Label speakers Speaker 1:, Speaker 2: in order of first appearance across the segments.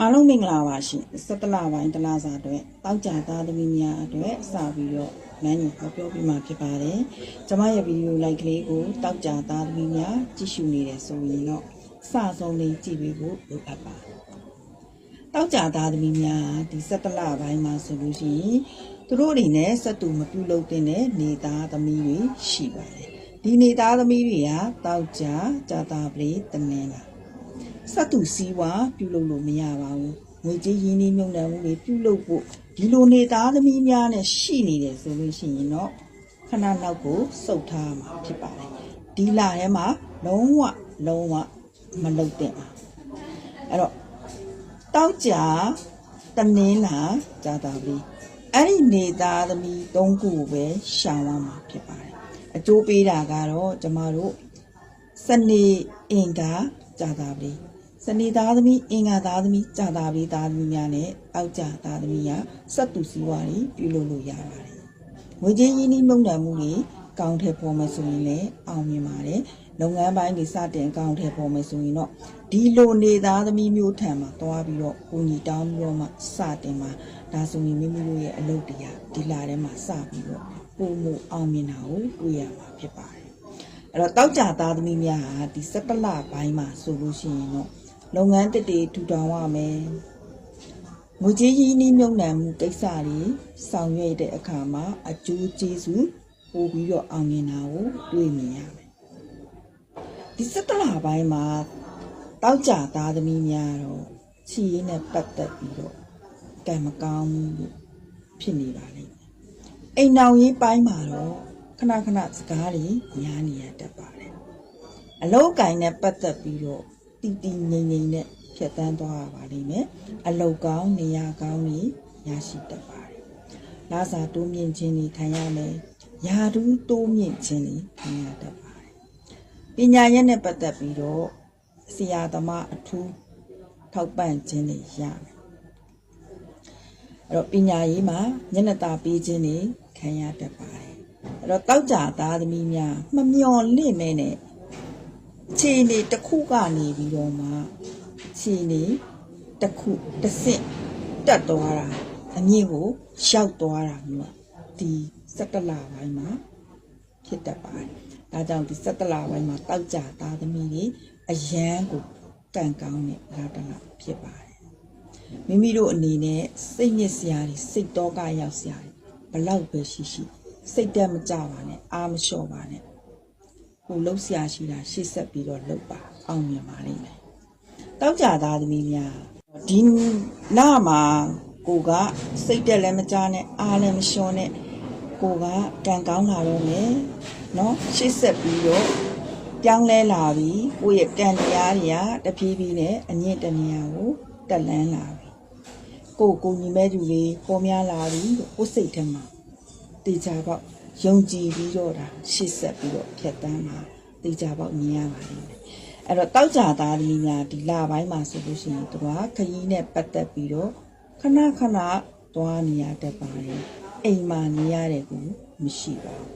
Speaker 1: အားလုံးမင်္ဂလာပါရှင်17လပိုင်းတလားစာအတွက်တောက်ကြသားသမီးများအတွက်စပြီးတော့လမ်းညွှန်ဟောပြောပြမှာဖြစ်ပါတယ်ကျွန်မရဲ့ဗီဒီယိုလိုက်ကလေးကိုတောက်ကြသားသမီးများကြည့်ရှုနေတယ်ဆိုရင်တော့စဆုံးလေးကြည့်ပေးဖို့လိုအပ်ပါတယ်တောက်ကြသားသမီးများဒီ17လပိုင်းမှာဆိုလို့ရှိရင်သူတို့အနေနဲ့စက်တူမပြုတ်လို့တဲ့နေသားသမီးတွေရှိပါတယ်ဒီနေသားသမီးတွေကတောက်ကြကြသားပလေးတမင်းလား စက်တူစည်းဝါပြုလုပ်လို့မရပါဘူးငွေကြေးရင်းနှီးမြှုပ်နှံမှုတွေပြုလုပ်ဖို့ဒီလိုနေသားသမီးများနဲ့ရှိနေတယ်ဆိုလို့ရှိရင်တော့ခဏနောက်ကိုစုပ်ထားမှာဖြစ်ပါတယ်ဒီလာထဲမှာလုံးဝလုံးဝမလုပ်တဲ့ပါအဲ့တော့တောက်ကြတနင်းလာကြတာပြီအဲ့ဒီနေသားသမီး၃ခုကိုပဲရှောင်ရမှာဖြစ်ပါတယ်အကျိုးပေးတာကတော့ကျမတို့စနေအင်္ဂါကြာတာပလီ စနေသားသမီးအင်္ဂါသားသမီးကြာတာပလီသားသမီးများနဲ့အောက်ကြာသားသမီးကစက်တူစီဝါတွေပြုလုပ်လို့ရပါတယ်ငွေကြေးရင်းနှီးမြှုပ်နှံမှုတွေကောင်းထည့်ပေါ်မယ်ဆိုရင်လည်းအောင်မြင်ပါတယ်လုပ်ငန်းပိုင်းတွေစတင်ကောင်းထည့်ပေါ်မယ်ဆိုရင်တော့ဒီလိုနေသားသမီးမျိုးထံမှာတွားပြီးတော့ကိုညီတောင်းပြီးတော့မှစတင်မှာဒါဆိုရင်မိမိတို့ရဲ့အလုပ်တရားဒီလာထဲမှာစပြီးတော့ပုံမအောင်မြင်တာကိုတွေ့ရမှာဖြစ်ပါတယ်အဲ့တော့တောက်ကြသားသမီးများဟာဒီ17လပိုင်းမှာဆိုလို့ရှိရင်တော့ လုပ်ငန်းတစ်တွေထူထောင်ရမယ်ငွေကြေးရင်းနှီးမြှုပ်နှံမှုကိစ္စတွေဆောင်ရွက်တဲ့အခါမှာအကျိုးကျေးဇူးပို့ပြီးတော့အောင်မြင်တာကိုတွေ့မြင်ရမယ်ဒီ17လပိုင်းမှာတောက်ကြသားသမီးများတော့ချီရင်းနဲ့ပတ်သက်ပြီးတော့ကံမကောင်းဘူးလို့ဖြစ်နေပါလိမ့်မယ်အိမ်နောင်ရေးပိုင်းမှာတော့ခဏခဏစကားတွေညားနေရတတ်ပါတယ်အလောက်ကင်နဲ့ပတ်သက်ပြီးတော့ တီတီငိမ့်ငိမ့်နဲ့ဖြတ်တန်းသွားရပါလိမ့်မယ်အလောက်ကောင်းနေရာကောင်းတွေရရှိတတ်ပါတယ်လာစာတိုးမြင့်ခြင်းတွေခံရမယ်ယာဒူးတိုးမြင့်ခြင်းတွေခံရတတ်ပါတယ်ပညာရက်နဲ့ပတ်သက်ပြီးတော့ဆရာသမားအထူးထောက်ပံ့ခြင်းတွေရမယ်အဲ့တော့ပညာရေးမှာညနေတာပေးခြင်းတွေခံရတတ်ပါတယ်အဲ့တော့တောက်ကြသားသမီးများမမျော်လင့်မဲနဲ့ ခြေနေတစ်ခုကနေပြီးတော့မှခြေနေတစ်ခုတစ်ဆင့်တက်သွားတာအမြင့်ကိုရောက်သွားတာမျိုးကဒီ17လပိုင်းမှာဖြစ်တတ်ပါတယ်ဒါကြောင့်ဒီ17လပိုင်းမှာတောက်ကြသားသမီးတွေအယမ်းကိုကန့်ကောင်းတဲ့လာတလဖြစ်ပါတယ်မိမိတို့အနေနဲ့စိတ်ညစ်စရာတွေစိတ်တော့ကရောက်စရာတွေဘလောက်ပဲရှိရှိစိတ်တက်မကြပါနဲ့အာမလျှော့ပါနဲ့ ကိုလှုပ်ရှားရှိတာရှေ့ဆက်ပြီးတော့လှုပ်ပါအောင်မြင်ပါလိမ့်မယ်တောက်ကြသားသမီးများဒီလမှာကိုကစိတ်တက်လည်းမကြနဲ့အားလည်းမလျှော့နဲ့ကိုကကံကောင်းလာတော့မယ်เนาะရှေ့ဆက်ပြီးတော့ပြောင်းလဲလာပြီကိုယ့်ရဲ့ကံတရားတွေကတဖြည်းဖြည်းနဲ့အညစ်တနေရာကို တက်လန်းလာပြီကိုယ်ကိုညီမဲသူတွေပေါ်များလာပြီလို့ကိုယ်စိတ်ထဲမှာတေချာပေါက် ယုံကြည်ပြီးတော့ဒါရှေ့ဆက်ပြီးတော့ဖြတ်တန်းမှာတေချာပေါက်မြင်ရပါလိမ့်မယ်အဲ့တော့တောက်ကြသားသမီးများဒီလပိုင်းမှာဆိုလို့ရှိရင်သူကခရီးနဲ့ပတ်သက်ပြီးတော့ခဏခဏသွားနေရတတ်ပါတယ်အိမ်မှာနေရတဲ့ကူမရှိပါဘူး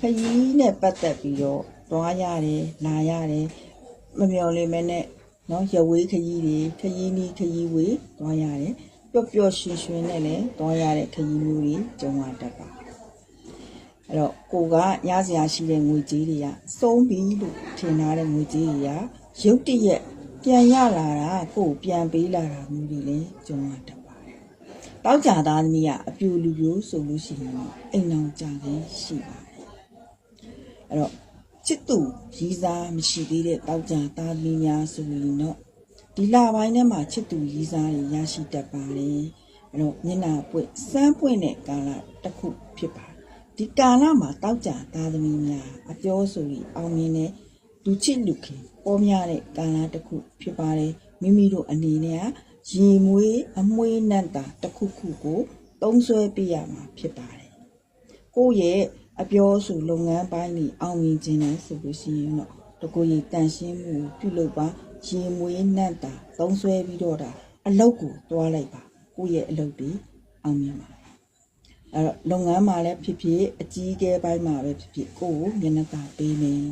Speaker 1: ခရီးနဲ့ပတ်သက်ပြီးတော့သွားရတယ်လာရတယ်မမျော်လင့်မဲနဲ့နော်ရဝေးခရီးတွေခရီးနီးခရီးဝေးသွားရတယ်ပျော့ပျော့ရွှင်ရွှင်နဲ့လည်းသွားရတဲ့ခရီးမျိုးတွေကြုံရတတ်ပါတယ် အဲ့တော့ကိုကရစရာရှိတဲ့ငွေကြေးတွေကစုံပြီလို့ထင်ထားတဲ့ငွေကြေးတွေကရုတ်တရက်ပြန်ရလာတာကိုယ်ပြန်ပေးလာတာမျိုးတွေလည်းကြုံရတတ်ပါတယ်တောက်ကြသားသမီးကအပြူလူပြိုဆိုလို့ရှိရင်တော့အိမ်အောင်ကြခြင်းရှိပါတယ်အဲ့တော့ချစ်သူရည်စားမရှိသေးတဲ့တောက်ကြသားသမီးများဆိုရင်တော့ဒီလပိုင်းထဲမှာချစ်သူရည်စားတွေရရှိတတ်ပါတယ်အဲ့တော့မျက်နှာပွင့်စမ်းပွင့်တဲ့ကာလတစ်ခုဖြစ်ပါတယ် ဒီကာလမှာတောက်ကြသားသမီးများအပြောဆိုပြီးအောင်မြင်တဲ့လူချစ်လူခင်ပေါ်များတဲ့ကာလတစ်ခုဖြစ်ပါတယ်မိမိတို့အနေနဲ့ကရေမွေးအမွေးနတ်တာတစ်ခုခုကိုသုံးဆွဲပြရမှာဖြစ်ပါတယ်ကိုယ့်ရဲ့အပြောဆိုလုပ်ငန်းပိုင်းนี่အောင်မြင်ခြင်းနဲ့ဆိုလို့ရှိရင်တော့တကူကြီးတန်ရှင်းမှုပြုလုပ်ပါရေမွေးနှံ့တာသုံးဆွဲပြီးတော့တာအလုတ်ကိုတွားလိုက်ပါကိုယ့်ရဲ့အလုတ်တွေအောင်မြင်ပါ အဲ့တော့လုပ်ငန်းမှာလည်းဖြစ်ဖြစ်အကြီးအကဲပိုင်းမှာပဲဖြစ်ဖြစ်ကိုယ့်ကိုမျက်နှာသာပေးမယ်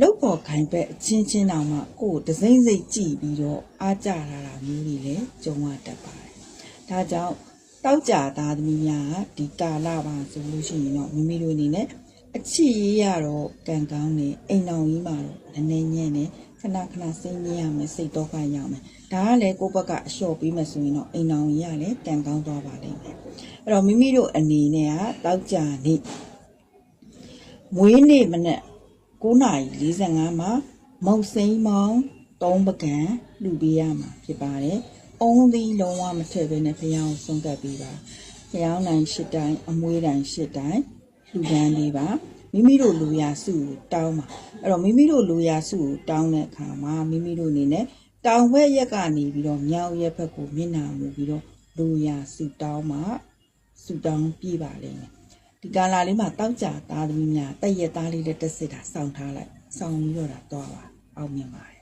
Speaker 1: လုတ်ပေါ်ခိုင်ဘက်အချင်းချင်းတောင်မှကိုယ်တစိမ့်စိတ်ကြည့်ပြီးတော့အားကြလာတာမျိုးတွေလည်းကြုံရတတ်ပါတယ်။ဒါကြောင့်တောက်ကြသားသမီးများကဒီကာလပါဆိုလို့ရှိရင်တော့မိမိတို့အနေနဲ့အချစ်ရေးရတော့ကံကောင်းနေအိမ်တော်ကြီးမှာတော့နည်းနည်းညံ့နေခဏခဏစိတ်ညစ်ရမယ်စိတ်တော့ကရမယ်။ ဒါကလည်းကိုယ့်ဘက်ကအလျှော့ပေးမယ်ဆိုရင်တော့အိမ်တော်ကြီးကလည်းကံကောင်းသွားပါလိမ့်မယ်။အဲ့တော့မိမိတို့အနေနဲ့ကတောက်ကြနေမွေးနေ့မနေ့9:45မှာမုတ်စိမ်းမောင်း3ပကံလူပေးရမှာဖြစ်ပါတယ်။အုံးသီးလုံးဝမထည့်ဘဲနဲ့ဖျောင်းဆုံးကပ်ပေးပါ။ဖျောင်းနိုင်၈တိုင်းအမွေးတိုင်း၈တိုင်းလူဒန်းပေးပါ။မိမိတို့လူရစုကိုတောင်းပါ။အဲ့တော့မိမိတို့လူရစုကိုတောင်းတဲ့အခါမှာမိမိတို့အနေနဲ့ တောင်ဘက်ရက်ကနေပြီးတော့မြောက်ရက်ဘက်ကိုမျက်နှာမူပြီးတော့လူရစုတောင်းမှာစုတောင်းပြပါလိမ့်မယ်။ဒီကာလာလေးမှာတောက်ကြသားသမီးများတက်ရက်သားလေးနဲ့တက်စစ်တာစောင့်ထားလိုက်စောင့်ပြီးတော့တာတော့ပါအောင်မြင်ပါတယ်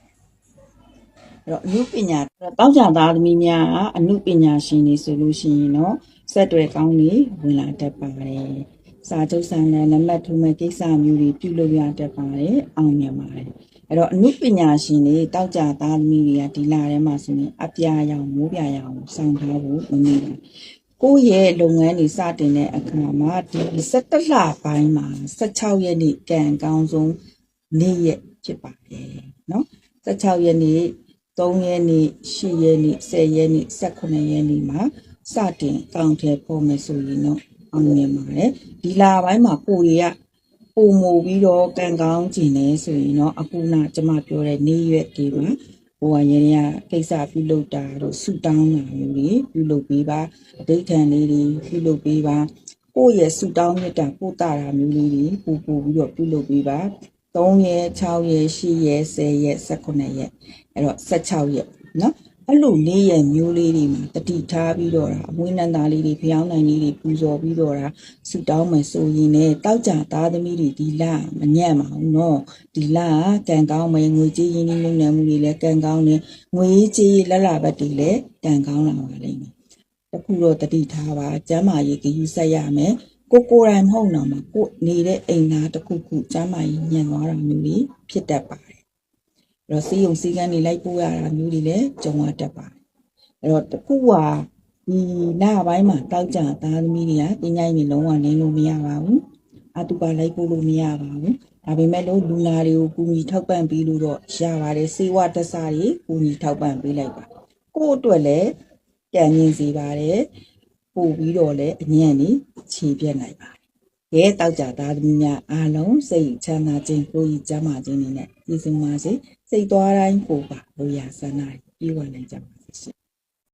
Speaker 1: အဲ့တော့အမှုပညာတောက်ကြသားသမီးများကအမှုပညာရှင်တွေဆိုလို့ရှိရင်တော့ဆက်တွေကောင်းနေဝင်လာတတ်ပါတယ်စာချုပ်ဆန်တဲ့လက်မှတ်ထိုးမဲ့ကိစ္စမျိုးတွေပြုလုပ်ရတတ်ပါတယ်အောင်မြင်ပါတယ် အဲ့တော့အမှုပညာရှင်တွေတောက်ကြသားသမီးတွေကဒီလာထဲမှာဆိုရင်အပြာရောင်မိုးပြာရောင်စောင့်ထားဖို့မမိဘူးကိုယ့်ရဲ့လုပ်ငန်းတွေစတင်တဲ့အခါမှာဒီ17လပိုင်းမှာ16ရက်နေ့ကံကောင်းဆုံးနေ့ရက်ဖြစ်ပါတယ်နော်16ရက်နေ့3ရက်နေ့10ရက်နေ့10ရက်နေ့18ရက်နေ့မှာစတင်ကောင်းထဲပေါ်မယ်ဆိုရင်တော့အောင်မြင်ပါတယ်ဒီလာပိုင်းမှာကိုရီးယား ပုံမူပြီးတော့ကံကောင်းကျင်နေဆိုရင်တော့အခုနကျမပြောတဲ့နေ့ရက်တွေမှာဟိုကရင်းရကိစ္စပြုလုပ်တာတို့ဆူတောင်းတာမျိုးတွေပြုလုပ်ပေးပါအဋိဌံလေးတွေပြုလုပ်ပေးပါကိုယ့်ရဲ့ဆူတောင်းမြတ်တာပို့တာတာမျိုးလေးတွေပူပူပြီးတော့ပြုလုပ်ပေးပါ3ရက်6ရက်10ရက်10ရက်18ရက်အဲ့တော့16ရက်နော် အဲ့လိုလေးရက်မျိုးလေးတွေမှာတတိထားပြီးတော့တာအမွေးနန္တာလေးတွေဖျောင်းနိုင်လေးတွေပူဇော်ပြီးတော့တာဆူတောင်းမယ်ဆိုရင်လည်းတောက်ကြသားသမီးတွေဒီလမညံ့ပါဘူးနော်ဒီလကကံကောင်းမယ်ငွေကြေးရင်းနှီးမြှုပ်နှံမှုတွေလည်းကံကောင်းတယ်ငွေကြေးလက်လာဘက်တွေလည်းကံကောင်းလာပါလိမ့်မယ်တခုတော့တတိထားပါကျမ်းမာရေးကယူဆက်ရမယ်ကိုကိုယ်တိုင်မဟုတ်တော့မှကိုနေတဲ့အိမ်သားတစ်ခုခုကျမ်းမာရေးညံ့သွားတာမျိုးတွေဖြစ်တတ်ပါတယ်အဲ့ တော့စီယုံစည်းကမ်းတွေလိုက်ပို့ရတာမျိုးတွေလည်းကြုံရတတ်ပါတယ်အဲ့တော့တခုဟာဒီလပိုင်းမှာတောက်ကြသားသမီးတွေကပညာရေးလုံးဝနိုင်လို့မရပါဘူးအတူပါလိုက်ပို့လို့မရပါဘူးဒါပေမဲ့လို့လူနာတွေကိုကူညီထောက်ပံ့ပေးလို့တော့ရပါတယ်စေဝတ္တဆတွေကူညီထောက်ပံ့ပေးလိုက်ပါကိုယ့်အတွက်လည်းကြံမြင်စေပါတယ်ပို့ပြီးတော့လည်းအညံ့နေခြေပြက်နိုင်ပါတယ်ရဲတောက်ကြသားသမီးများအားလုံးစိတ်ချမ်းသာခြင်းကိုယ်ကြီးကျမ်းမာခြင်းတွေနဲ့ပြည့်စုံပါစေ စိတ်သွားတိုင်းပို့ပါလို့ရဆန္ဒပြေဝနိုင်ကြပါစေရှင်